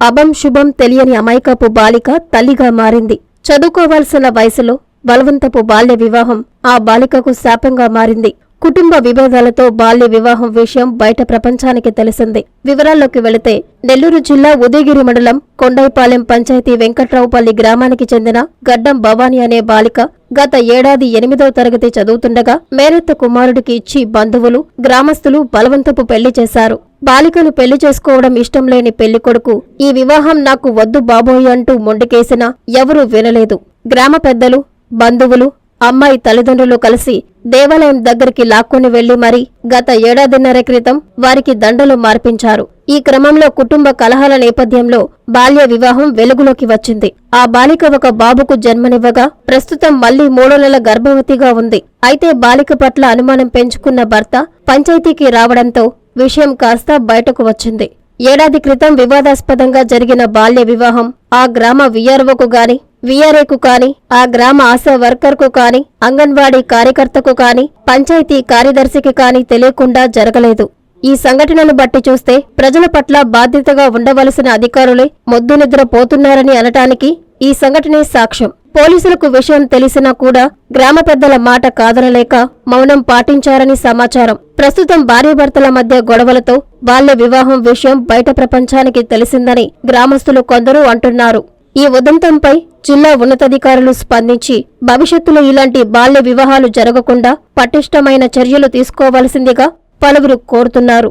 అభం శుభం తెలియని అమాయకపు బాలిక తల్లిగా మారింది. చదువుకోవాల్సిన వయసులో బలవంతపు బాల్య వివాహం ఆ బాలికకు శాపంగా మారింది. కుటుంబ విభేదాలతో బాల్య వివాహం విషయం బయట ప్రపంచానికి తెలిసింది. వివరాల్లోకి వెళితే నెల్లూరు జిల్లా ఉదయగిరి మండలం కొండైపాలెం పంచాయతీ వెంకట్రావుపల్లి గ్రామానికి చెందిన గడ్డం భవానీ అనే బాలిక గత ఏడాది ఎనిమిదవ తరగతి చదువుతుండగా మేరెత్త కుమారుడికి ఇచ్చి బంధువులు గ్రామస్తులు బలవంతపు పెళ్ళి చేశారు. బాలికను పెళ్ళి చేసుకోవడం ఇష్టం లేని పెళ్ళికొడుకు ఈ వివాహం నాకు వద్దు బాబోయ్ అంటూ మొండికేసినా ఎవరూ వినలేదు. గ్రామ పెద్దలు బంధువులు అమ్మాయి తల్లిదండ్రులు కలిసి దేవాలయం దగ్గరికి లాక్కొని వెళ్ళి మరీ గత ఏడాదిన్నర క్రితం వారికి దండలు మార్పించారు. ఈ క్రమంలో కుటుంబ కలహాల నేపథ్యంలో బాల్య వివాహం వెలుగులోకి వచ్చింది. ఆ బాలిక ఒక బాబుకు జన్మనివ్వగా ప్రస్తుతం మళ్ళీ మూడు నెల గర్భవతిగా ఉంది. అయితే బాలిక పట్ల అనుమానం పెంచుకున్న భర్త పంచాయతీకి రావడంతో విషయం కాస్త బయటకు వచ్చింది. ఏడాది క్రితం వివాదాస్పదంగా జరిగిన బాల్య వివాహం ఆ గ్రామ విఆర్ఓకు గాని విఆర్ఏకు కాని ఆ గ్రామ ఆశా వర్కర్కు కాని అంగన్వాడీ కార్యకర్తకు కాని పంచాయతీ కార్యదర్శికి కాని తెలియకుండా జరగలేదు. ఈ సంఘటనను బట్టి చూస్తే ప్రజల పట్ల బాధ్యతగా ఉండవలసిన అధికారులే మొద్దు నిద్ర పోతున్నారని అనటానికి ఈ సంఘటనే సాక్ష్యం. పోలీసులకు విషయం తెలిసినా కూడా గ్రామ పెద్దల మాట కాదనలేక మౌనం పాటించారని సమాచారం. ప్రస్తుతం భార్యాభర్తల మధ్య గొడవలతో బాల్య వివాహం విషయం బయట ప్రపంచానికి తెలిసిందని గ్రామస్తులు కొందరు అంటున్నారు. ఈ ఉదంతంపై జిల్లా ఉన్నతాధికారులు స్పందించి భవిష్యత్తులో ఇలాంటి బాల్య వివాహాలు జరగకుండా పటిష్టమైన చర్యలు తీసుకోవాల్సిందిగా పలువురు కోరుతున్నారు.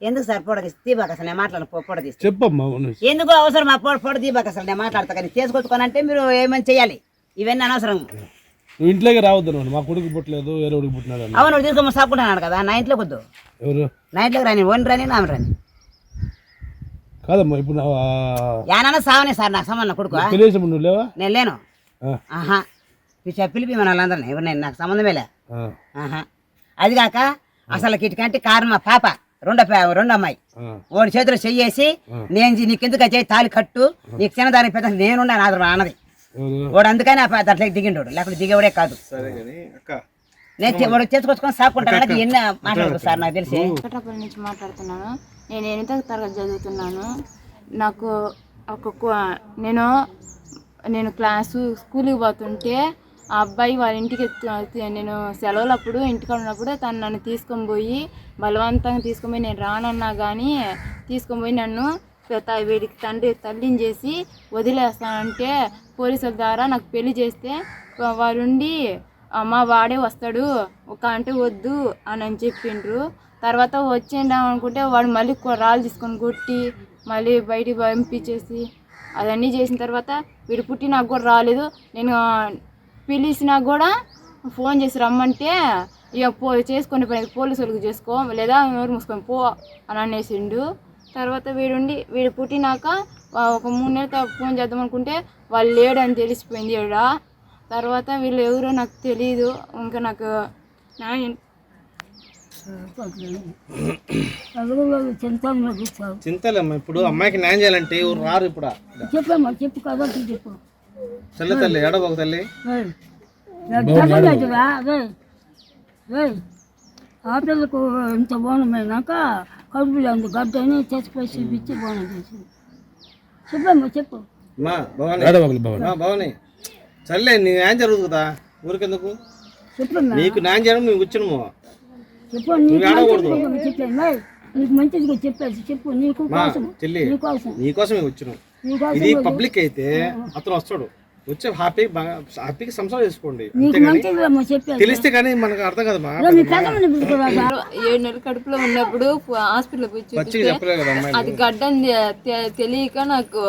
ఆ, ఆ. ఎందుకు సార్ పొడ తీబాక అసలు? నేను మాట్లాడను పొ- పొడ తీసి చెప్పమ్మా. ఎందుకు అవసరం ఆ పొడ పొడ తీబాక అసలు? నేను మాట్లాడతా కానీ చేసుకొచ్చుకోనంటే మీరు ఏమని చేయాలి ఇవన్నీ అనవసరం. నువ్వు ఇంట్లోకి రావద్దు నువ్వు. మా కొడుకు పుట్టలేదు వేరే కొడుకు పుట్టినాడు అన్న అవును తీసుకోమని సాపుకుంటున్నాడు కదా నా ఇంట్లోకి వద్దు. ఎవరు? నా ఇంట్లోకి రాని ఓన్ రాని నా రాని. కాదమ్మా ఇప్పుడు నా యానన్నా సావనే సార్ నాకు సంబంధం కొడుకు. తెలియసం నువ్వు లేవా? నేను లేను. ఆ, ఆహా. పిలిపి పిలిపి మన వాళ్ళందరినీ ఎవరు నేను నాకు సంబంధమే లే. ఆ, ఆహా. అది కాక అసలు ఇటుకంటే కారణం మా పాప? రెండో రెండో అమ్మాయి. వాడి చేతిలో చెయ్యేసి నేను నీకెందుకు చేయి తాలి కట్టు? నీకు చిన్నదానికి పెద్ద నేనున్నా నాది అన్నది. వాడు అందుకని ఆ దాంట్లోకి దిగిండోడు. లేకపోతే దిగేవాడే కాదు. నేను వాడు చేసుకొచ్చుకొని సాపుకుంటాను నాకు ఎన్ని మాట్లాడదు సార్ నాకు తెలిసి. వెంకటాపురం నుంచి మాట్లాడుతున్నాను? నేను ఎనిమిదో తరగతి చదువుతున్నాను. నాకు ఒక కు- నేను నేను క్లాసు స్కూల్కి పోతుంటే ఆ అబ్బాయి వాళ్ళ ఇంటికి నేను సెలవులప్పుడు ఇంటికి ఉన్నప్పుడు తను నన్ను తీసుకొని పోయి బలవంతంగా తీసుకుపోయి నేను రానన్నా కానీ తీసుకుపోయి నన్ను త- వీడికి తండ్రి తల్లిని చేసి వదిలేస్తానంటే పోలీసుల ద్వారా నాకు పెళ్ళి చేస్తే వారుండి అమ్మ వాడే వస్తాడు ఒక అంటే వద్దు అని అని చెప్పిండ్రు. తర్వాత వచ్చేద్దాం అనుకుంటే వాడు మళ్ళీ రాళ్ళు తీసుకొని కొట్టి మళ్ళీ బయటికి పంపించేసి అవన్నీ చేసిన తర్వాత వీడు పుట్టి నాకు కూడా రాలేదు. నేను పిలిచినా కూడా ఫోన్ చేసి రమ్మంటే ఇక పో చేసుకొని పని పోలీసు వాళ్ళకి చేసుకో లేదా నోరు మూసుకొని పో అని అనేసిండు. తర్వాత వీడుండి వీడు పుట్టినాక ఒక మూడు నెలల తర్వాత ఫోన్ చేద్దాం అనుకుంటే వాళ్ళు లేడని తెలిసిపోయింది ఈడ. తర్వాత వీళ్ళు ఎవరో నాకు తెలియదు ఇంకా నాకు నా చింతలేమ్మా ఇప్పుడు అమ్మాయికి న్యాయం చేయాలంటే ఎవరు రారు ఇప్పుడు చెప్పమ్మా చెప్పు కదా చెప్పు. తల్లి తల్లి. ఎడబోక తల్లి ఆటలకు ఇంత బోనమైనాక కడుపులో ఉంది గడ్డని చచ్చిపోయి చూపించి బోనం చేసింది. చెప్పమ్మా చెప్పు. మా భవాని. సర్లే నీ న్యాయం జరుగుతుంది కదా? ఊరికెందుకు? చెప్పమ్మా. నీకు న్యాయం చేయడం మేము వచ్చినము చెప్పు నీకు. మంచిది చెప్పేసి చెప్పు నీకు నీకోసం నీకోసం మేము వచ్చినాం ఇది పబ్లిక్ అయితే అతను వస్తాడు. వచ్చి హ్యాపీ హ్యాపీగా సంసారం చేసుకోండి. తెలిస్తే కానీ మనకు అర్థం కదమ్మా ఏడు నెలల కడుపులో ఉన్నప్పుడు అమ్మాయి అది గడ్డం తె- తె- తెలియక నాకు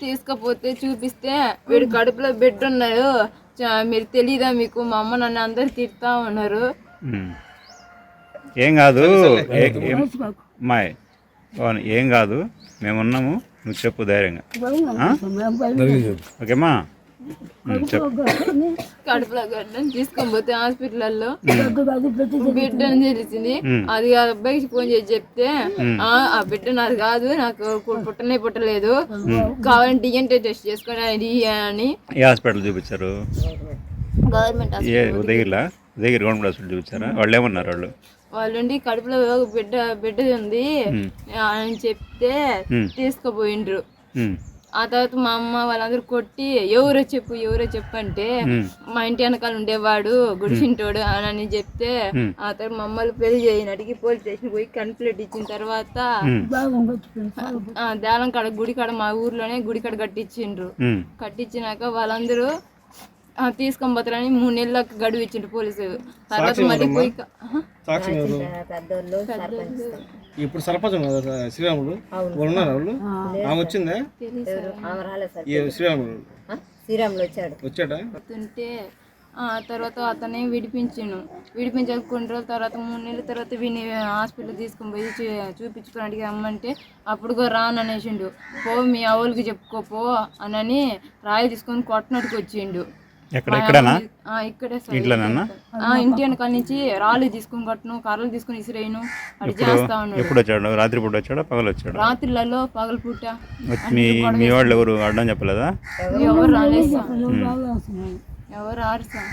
తీసుకపోతే చూపిస్తే వీడు కడుపులో బిడ్డ ఉన్నాడు చ- మీరు తెలియదా మీకు? మా అమ్మ నన్ను అందరు తిడతా ఉన్నారు. ఏం కాదు ఏం కాదు మేమున్నాము నువ్వు చెప్పు ధైర్యంగా. ఓకేమ్మా చెప్పు. కడుపులో గడ్డం తీసుకొని పోతే హాస్పిటల్లో దగ్గు కాదు ప్రతి బిడ్డ అని తెలిసింది. అది ఆ అబ్బాయికి ఫోన్ చేసి చెప్తే ఆ ఆ బిడ్డ నాది కాదు నాకు పుట్టనే పుట్టలేదు. కావాలంటే డిఎన్టీ టెస్ట్ చేసుకొని అది అని. ఏ హాస్పిటల్ చూపించారు. గవర్నమెంట్ ఏ ఉదయగిరిలా ఉదయగిరి గవర్నమెంట్ హాస్పిటల్ చూపించారా? వాళ్ళు ఏమన్నారు వాళ్ళు? వాళ్ళుండి కడుపులో బిడ్డ బిడ్డ ఉంది. అని చెప్తే తీసుకుపోయిండ్రు. ఆ తర్వాత మా అమ్మ వాళ్ళందరూ కొట్టి ఎవరో చెప్పు ఎవరో చెప్పు అంటే మా ఇంటి వెనకాల ఉండేవాడు గుడిసింటోడు అని అని చెప్తే ఆ తర్వాత మమ్మల్ని పెళ్ళి చేయని అడిగి పోలీస్ స్టేషన్ పోయి కంప్లైంట్ ఇచ్చిన తర్వాత దేలం కాడ గుడి కాడ మా ఊర్లోనే గుడి కాడ కట్టించిండ్రు. కట్టించినాక వాళ్ళందరూ తీసుకొని పోతారని మూడు నెలలకు గడువు ఇచ్చిండ్రు పోలీసు. తర్వాత మళ్ళీ పోయి ఇప్పుడు సర్పంచ్ కదా, వాళ్ళు ఉన్నారు వాళ్ళు? ఆమె వచ్చిందా? ఈ శ్రీరాములు శ్రీరాములు వచ్చాడు. వచ్చాడా? పోతుంటే ఆ తర్వాత అతనే విడిపించాను విడిపించాక కొన్ని రోజుల తర్వాత మూడు నెలల తర్వాత వీని హాస్పిటల్ తీసుకొని పోయి చూపించుకోవడానికి రమ్మంటే అప్పుడు కూడా రాను అనేసిండు. పో మీ అవోళ్ళకి చెప్పుకోపో అనని రాయి తీసుకొని కొట్టనట్టుకు వచ్చిండు. ఎక్కడ? ఇక్కడనా? ఆ, ఇక్కడే? ఆ, ఇంటి వెనకాల నుంచి రాళ్ళు తీసుకొని కొట్టను కర్రలు తీసుకొని ఇసిరేయను అది చేస్తా ఉన్నాడు. ఎప్పుడు వచ్చాడు? రాత్రిపూట వచ్చాడా? పగలు వచ్చాడు రాత్రులలో పగలపూట. వచ్చి మీ మీ వాళ్ళు ఎవరు? అడ్డం చెప్పలేదా? ఎవరు రాలేదు సార్. ఎవరు ఆరు సార్.